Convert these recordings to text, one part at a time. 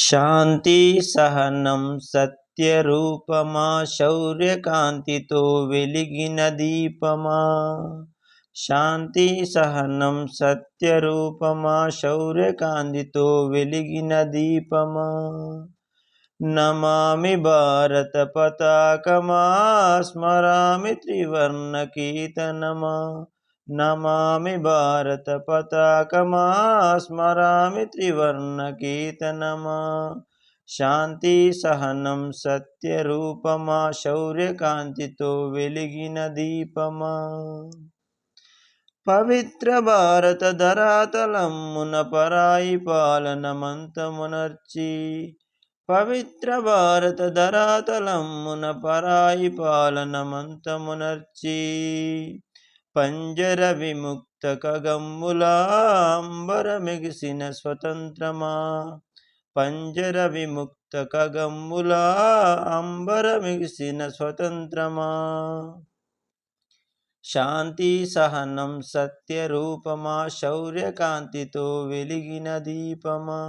శాంతి సహనం సత్యరూపమా శౌర్యకాంతితో వెలిగిన దీపమా శాంతి సహనం సత్యరూపమా శౌర్యకాంతితో వెలిగిన దీపమా నమామి భారత పతాకమా స్మరామి త్రివర్ణ కీర్తనమా నమామి భారత పతాకమా స్మరామి త్రివర్ణ కీర్తనమా. శాంతి సహనం సత్యరూపమా శౌర్యకాంతితో వెలిగిన దీపమా. పవిత్ర భారత ధరాతలమ్మున పరాయి పాలనమంతమునర్చి పవిత్ర భారత ధరాతలమ్మున పరాయి పాలనమంతమునర్చి పంజర విముక్త కగమ్ములా అంబర స్వతంత్రమా? పంజర విముక్త కగమ్ములా అంబర మిగిసిన స్వతంత్రమా? శాంతి సహనం సత్యరూపమా? శౌర్యకాంతితో వెలిగిన దీపమా?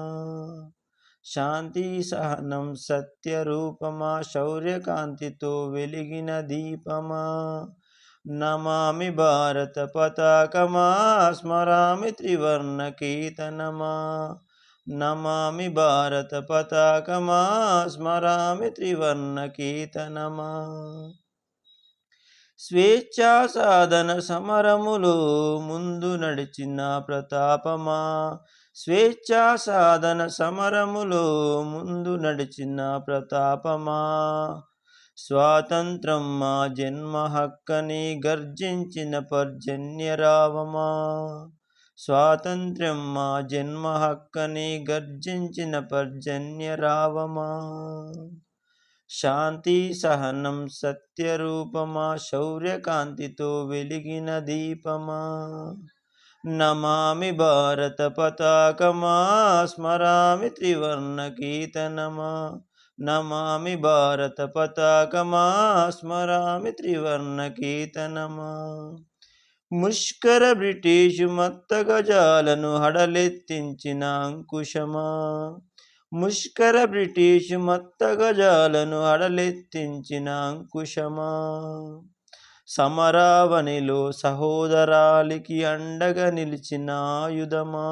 శాంతి సహనం సత్యరూపమా? శౌర్యకాంతితో వెలిగిన దీపమా? నమామి భారత పతాకమా స్మరామి త్రివర్ణ కీర్తనమా. నమామి భారత పతాకమా స్మరామి త్రివర్ణ కీర్తనమా. స్వేచ్ఛా సాధన సమరములు ముందు నడిచిన ప్రతాపమా. స్వేచ్ఛా సాధన సమరములు ముందు నడిచిన ప్రతాపమా. స్వాతంత్రం మా జన్మ హక్కని గర్జించిన పర్జన్యరావమా. స్వాతంత్ర్యం మా జన్మ హక్కని గర్జించిన పర్జన్యరావమా. శాంతి సహనం సత్యరూపమా శౌర్యకాంతితో వెలిగిన దీపమా. నమామి భారత పతాకమా స్మరామి త్రివర్ణ కీర్తనమా. నమామి భారత పతాకమా స్మరామి త్రివర్ణ కీర్తనమా. ముష్కర బ్రిటిషు మత్త గజాలను హడలెత్తించిన అంకుశమా. ముష్కర బ్రిటిషు మత్త గజాలను హడలెత్తించిన అంకుశమా. సమరావనిలో సహోదరాలికి అండగా నిలిచిన ఆయుధమా.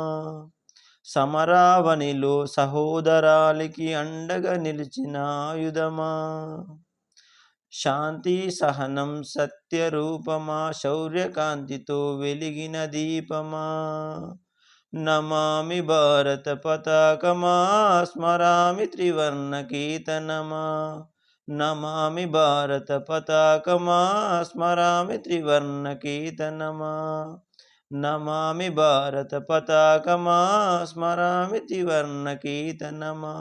సమరావనిలో సహోదరాలికి అండగా నిలిచిన ఆయుధమా? శాంతి సహనం సత్యరూపమా శౌర్యకాంతితో వెలిగిన దీపమా? నమామి భారత పతాకమా? స్మరామి త్రివర్ణ కీర్తనమా? నమామి భారత పతాకమా? స్మరామి త్రివర్ణ కీర్తనమా? नमामि भारतपताकमा स्मरामि नमा